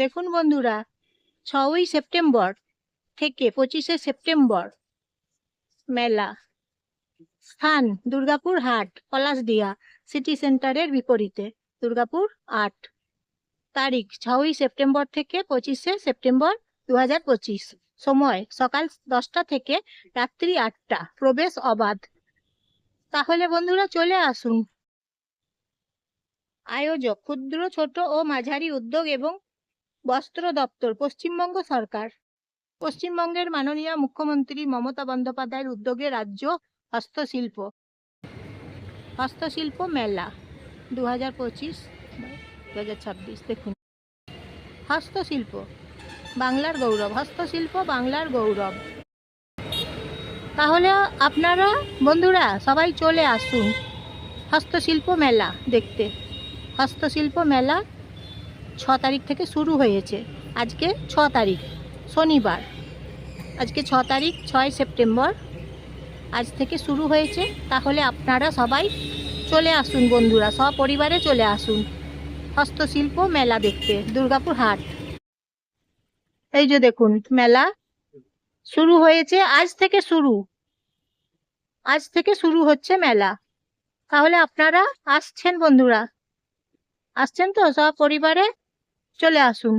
দেখুন বন্ধুরা, ছয়ই সেপ্টেম্বর থেকে পঁচিশে সেপ্টেম্বর, মেলা। স্থান, দুর্গাপুর হাট, পলাশদিয়া সিটি সেন্টারের বিপরীতে, দুর্গাপুর আট। তারিখ, ছয়ই সেপ্টেম্বর থেকে পঁচিশে সেপ্টেম্বর দু হাজার পঁচিশ। সময়, সকাল দশটা থেকে রাত্রি আটটা, প্রবেশ অবাধ। তাহলে বন্ধুরা চলে আসুন। আয়োজক, ক্ষুদ্র, ছোট ও মাঝারি উদ্যোগ এবং বস্ত্র দপ্তর, পশ্চিমবঙ্গ সরকার। পশ্চিমবঙ্গের মাননীয় মুখ্যমন্ত্রী মমতা বন্দ্যোপাধ্যায়ের উদ্যোগে রাজ্য হস্তশিল্প। হস্তশিল্প মেলা দু হাজার পঁচিশ দু হাজার ছাব্বিশ, দেখুন। হস্তশিল্প, বাংলার গৌরব, হস্তশিল্প বাংলার গৌরব। তাহলে আপনারা বন্ধুরা সবাই চলে আসুন। হস্তশিল্প মেলা দেখতে। হস্তশিল্প মেলা ছ তারিখ থেকে শুরু হয়েছে। আজকে ছ তারিখ, শনিবার। আজকে ছ তারিখ, ছয় সেপ্টেম্বর। আজ থেকে শুরু হয়েছে। তাহলে আপনারা সবাই চলে আসুন বন্ধুরা, সপরিবারে চলে আসুন। হস্তশিল্প মেলা দেখতে, দুর্গাপুর হাট। এই যে দেখুন, মেলা শুরু হয়েছে, আজ থেকে শুরু। আজ থেকে শুরু হচ্ছে মেলা। তাহলে আপনারা আসছেন বন্ধুরা। আসছেন তো সব পরিবারে চলে আসুন।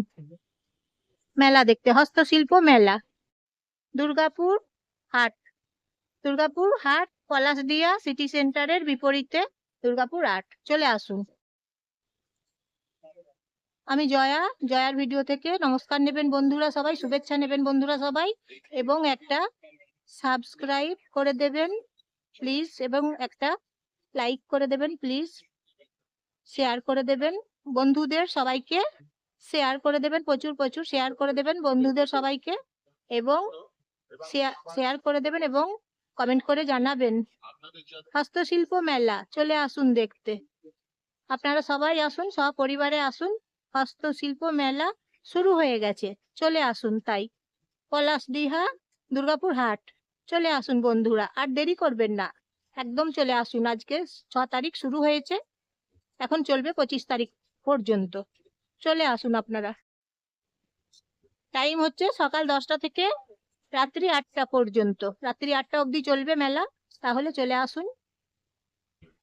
মেলা দেখতে, হস্তশিল্প মেলা। দুর্গাপুর হাট। দুর্গাপুর হাট, পলাশদিয়া সিটি সেন্টারের বিপরীতে দুর্গাপুর হাট। চলে আসুন। আমি জয়া, জয়ার ভিডিও থেকে নমস্কার নেবেন বন্ধুরা সবাই, শুভেচ্ছা নেবেন বন্ধুরা সবাই, এবং একটা সাবস্ক্রাইব করে দেবেন প্লিজ এবং একটা লাইক করে দেবেন প্লিজ শেয়ার করে দেবেন বন্ধুদের সবাইকে। শেয়ার করে দেবেন, প্রচুর প্রচুর শেয়ার করে দেবেন বন্ধুদের সবাইকে এবং শেয়ার করে দেবেন এবং কমেন্ট করে জানাবেন। হস্তশিল্প মেলা, চলে আসুন দেখতে। আপনারা সবাই আসুন, সপরিবারে আসুন, হস্তশিল্প মেলা শুরু হয়ে গেছে, চলে আসুন তাই। পলাশডিহা দুর্গাপুর হাট, চলে আসুন বন্ধুরা, আর দেরি করবেন না, একদম চলে আসুন। আজকে ছ তারিখ শুরু হয়েছে, এখন চলবে পঁচিশ তারিখ পর্যন্ত। চলে আসুন আপনারা। টাইম হচ্ছে সকাল দশটা থেকে রাত্রি আটটা পর্যন্ত। রাত্রি আটটা অবধি চলবে মেলা, তাহলে চলে আসুন।